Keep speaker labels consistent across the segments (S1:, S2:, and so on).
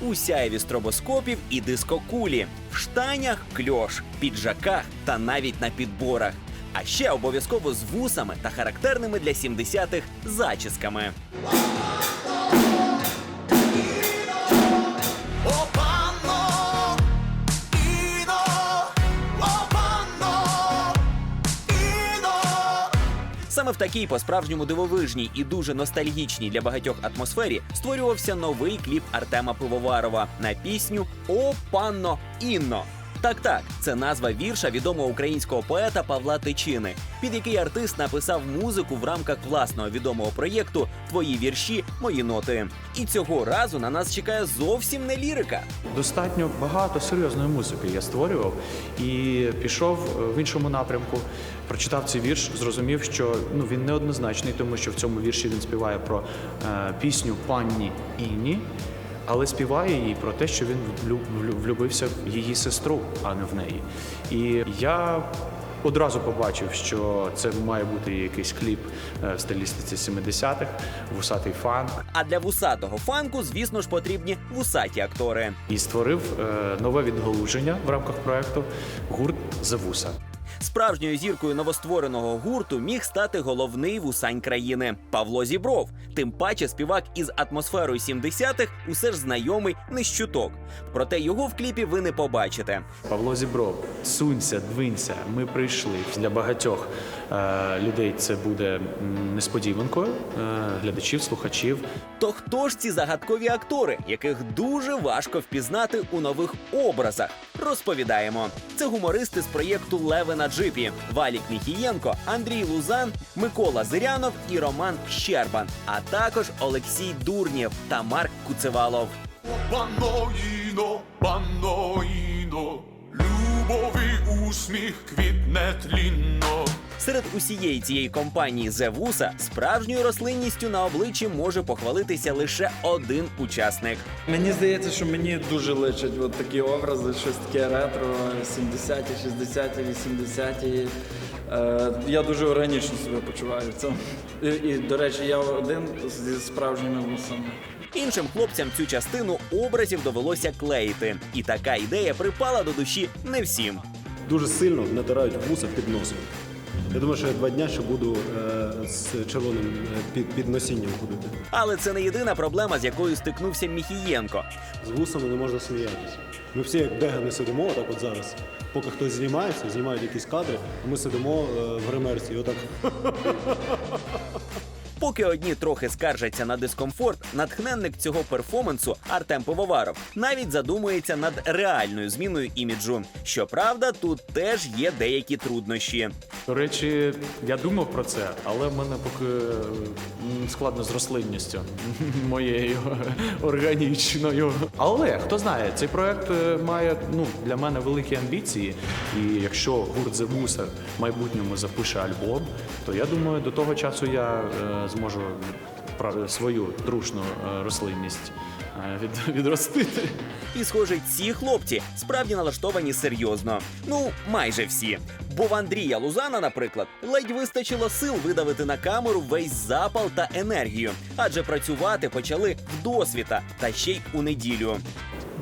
S1: у сяєві стробоскопів і дискокулі, в штанях кльош, піджаках та навіть на підборах. А ще обов'язково з вусами та характерними для 70-х зачісками. Такій по-справжньому дивовижній і дуже ностальгічній для багатьох атмосфері створювався новий кліп Артема Пивоварова на пісню О панно Інно. Так, так, це назва вірша відомого українського поета Павла Тичини, під який артист написав музику в рамках власного відомого проєкту Твої вірші, мої ноти. І цього разу на нас чекає зовсім не лірика.
S2: Достатньо багато серйозної музики я створював і пішов е, в іншому напрямку. Прочитав цей вірш, зрозумів, що ну він неоднозначний, тому що в цьому вірші він співає про е, пісню панні Інні, але співає їй про те, що він влю- влю- влюбився в її сестру, а не в неї. І я одразу побачив, що це має бути якийсь кліп е, в стилістиці 70-х, вусатий фанк.
S1: А для вусатого фанку, звісно ж, потрібні вусаті актори.
S2: і створив е, нове відгалуження в рамках проекту гурт Зевуса.
S1: Справжньою зіркою новоствореного гурту міг стати головний вусань країни Павло Зібров. Тим паче співак із атмосферою 70-х усе ж знайомий не з чуток. Проте його в кліпі ви не побачите.
S2: Павло Зібров, сунься, двинься. Ми прийшли. Для багатьох людей це буде несподіванкою, е, глядачів, слухачів.
S1: То хто ж ці загадкові актори, яких дуже важко впізнати у нових образах? Розповідаємо. Це гумористи з проєкту Леви на джипі, Валік Міхієнко, Андрій Лузан, Микола Зирянов і Роман Щербан, а також Олексій Дурнєв та Марк Куцевалов.
S3: Панно Іно, любові усміх квітне тлінно.
S1: Серед усієї цієї компанії Зевуса справжньою рослинністю на обличчі може похвалитися лише один учасник.
S4: Мені здається, що мені дуже личать от такі образи, щось таке ретро, 70-ті, 60-ті, 80-ті. Е, я дуже органічно себе почуваю в цьому. І, і, до речі, я один зі справжніми вусами.
S1: Іншим хлопцям цю частину образів довелося клеїти, і така ідея припала до душі не всім.
S5: дуже сильно натирають вуса під носом. Я думаю, що я два дня ще буду е, з червоним е, під, під носінням ходити.
S1: Але це не єдина проблема, з якою стикнувся Міхієнко.
S5: З вусами не можна сміятися. Ми всі як дегани сидимо, отак от зараз. Поки хтось знімається, знімають якісь кадри, ми сидимо е, в гримерці і отак.
S1: Поки одні трохи скаржаться на дискомфорт, натхненник цього перформансу Артем Пивоваров навіть задумується над реальною зміною іміджу. Щоправда, тут теж є деякі труднощі.
S2: До речі, я думав про це, але в мене поки складно з рослинністю моєю органічною. Але хто знає, цей проект е, має ну для мене великі амбіції. І якщо гурт Зевуса в майбутньому запише альбом, то я думаю, до того часу я е, зможу свою трушну е, рослинність е, від, відростити.
S1: І, схоже, ці хлопці справді налаштовані серйозно. Ну, майже всі. Бо в Андрія Лузана, наприклад, ледь вистачило сил видавити на камеру весь запал та енергію, адже працювати почали вдосвіта та ще й у неділю.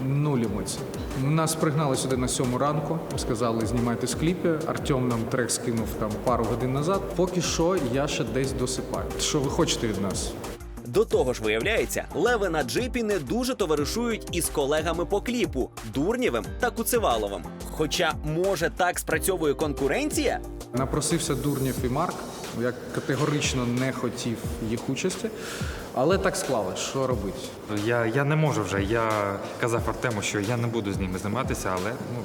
S6: Нуль емоцій. Нас пригнали сюди на сьому ранку, сказали знімайте з. Артем нам трек скинув там пару годин назад. Поки що я ще десь досипаю. Що ви хочете від нас?
S1: До того ж, виявляється, леви на джипі не дуже товаришують із колегами по кліпу Дурнєвим та Куцеваловим. Хоча, може, так спрацьовує конкуренція?
S6: Напросився Дурнєв і Марк. Я категорично не хотів їх участі, але так склалось, що робити.
S7: Я, я не можу вже. Я казав Артему, що я не буду з ними займатися, але ну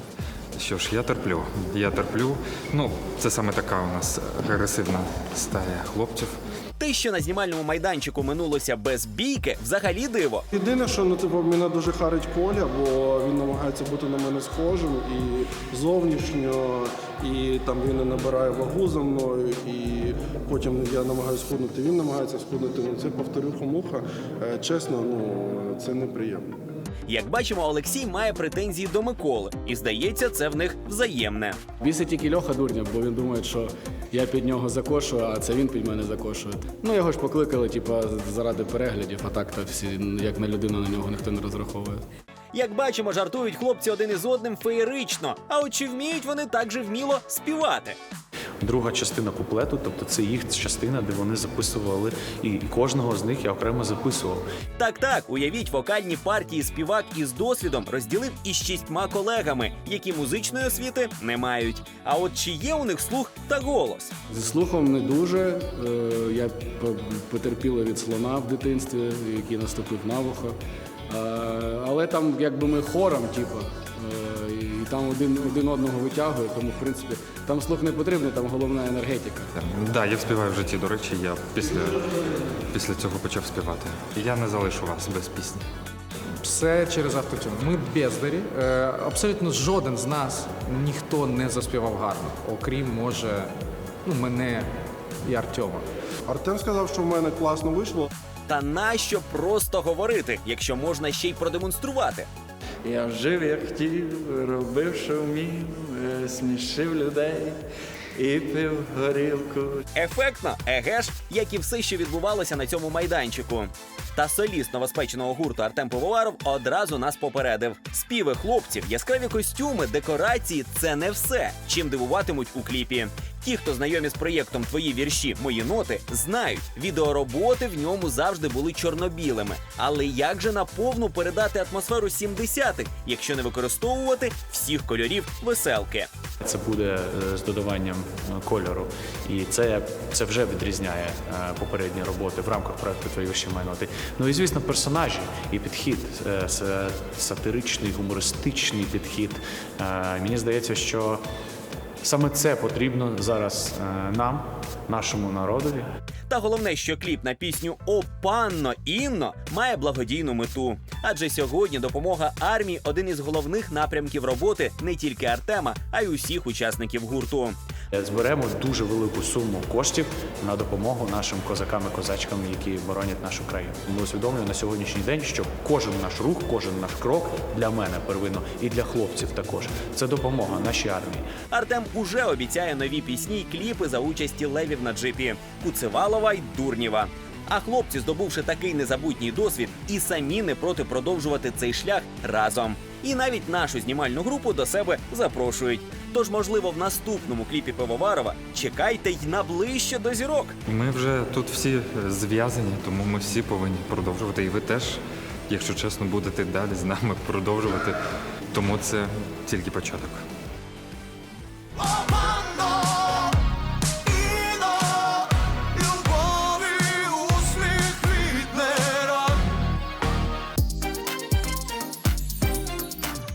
S7: що ж, я терплю. Я терплю. Ну, це саме така у нас агресивна стая хлопців.
S1: Те, що на знімальному майданчику минулося без бійки, взагалі диво.
S8: Єдине, що ну, типу, мене дуже харить Коля, бо він намагається бути на мене схожим і зовнішньо, і там він не набирає вагу за мною, і потім я намагаюся схуднути, він намагається схуднути. Ну це повторюха муха. Е, Чесно, ну це неприємно.
S1: Як бачимо, Олексій має претензії до Миколи, і здається, це в них взаємне.
S9: Бісить тільки Льоха Дурня, бо він думає, що я під нього закошую, а це він під мене закошує. Ну його ж покликали, типу, заради переглядів, а так то всі як на людину на нього ніхто не розраховує.
S1: Як бачимо, жартують хлопці один із одним феєрично. А от чи вміють вони так же вміло співати?
S2: Друга частина куплету, тобто це їх частина, де вони записували, і кожного з них я окремо записував.
S1: Так, так, уявіть, вокальні партії співак із досвідом розділив із шістьма колегами, які музичної освіти не мають. А от чи є у них слух та голос?
S9: Зі слухом не дуже. Е, Я потерпіла від слона в дитинстві, який наступив на вухо. Е, Але там якби ми хором, типу, е, і там один, один одного витягує, тому в принципі там слух не потрібний, там головна енергетика.
S7: Так, да, я співаю в житті, до речі, я після, після цього почав співати. Я не залишу вас без пісні.
S6: Все через автотюн. Ми бездарі. Е, абсолютно жоден з нас ніхто не заспівав гарно, окрім може ну, мене і Артема.
S8: Артем сказав, що в мене класно вийшло.
S1: Та нащо просто говорити, якщо можна ще й продемонструвати?
S4: Я жив, як хотів, робив, що вмів, е, смішив людей і пив горілку.
S1: Ефектно, еге ж, як і все, що відбувалося на цьому майданчику. Та соліст новоспеченого гурту Артем Пивоваров одразу нас попередив: співи хлопців, яскраві костюми, декорації це не все, чим дивуватимуть у кліпі. Ті, хто знайомі з проєктом Твої вірші, мої ноти, знають, відеороботи в ньому завжди були чорно-білими. Але як же наповну передати атмосферу 70-х, якщо не використовувати всіх кольорів веселки?
S2: Це буде е, з додаванням е, кольору, і це, це вже відрізняє е, попередні роботи в рамках проекту Твої вищі майноти. Ну і звісно, персонажі і підхід, сатиричний, гумористичний підхід. Мені здається, що саме це потрібно зараз е, нам, нашому народові.
S1: Та головне, що кліп на пісню О панно Інно має благодійну мету. Адже сьогодні допомога армії один із головних напрямків роботи не тільки Артема, а й усіх учасників гурту.
S2: Зберемо дуже велику суму коштів на допомогу нашим козакам і козачкам, які боронять нашу країну. Ми усвідомлюємо на сьогоднішній день, що кожен наш рух, кожен наш крок для мене первинно і для хлопців також це допомога нашій армії.
S1: Артем уже обіцяє нові пісні й кліпи за участі левів на джипі Куцевалова й Дурнєва. А хлопці, здобувши такий незабутній досвід, і самі не проти продовжувати цей шлях разом. І навіть нашу знімальну групу до себе запрошують. Тож, можливо, в наступному кліпі Пивоварова чекайте й на ближче до зірок.
S7: Ми вже тут всі зв'язані, тому ми всі повинні продовжувати. І ви теж, якщо чесно, будете далі з нами продовжувати. Тому це тільки початок.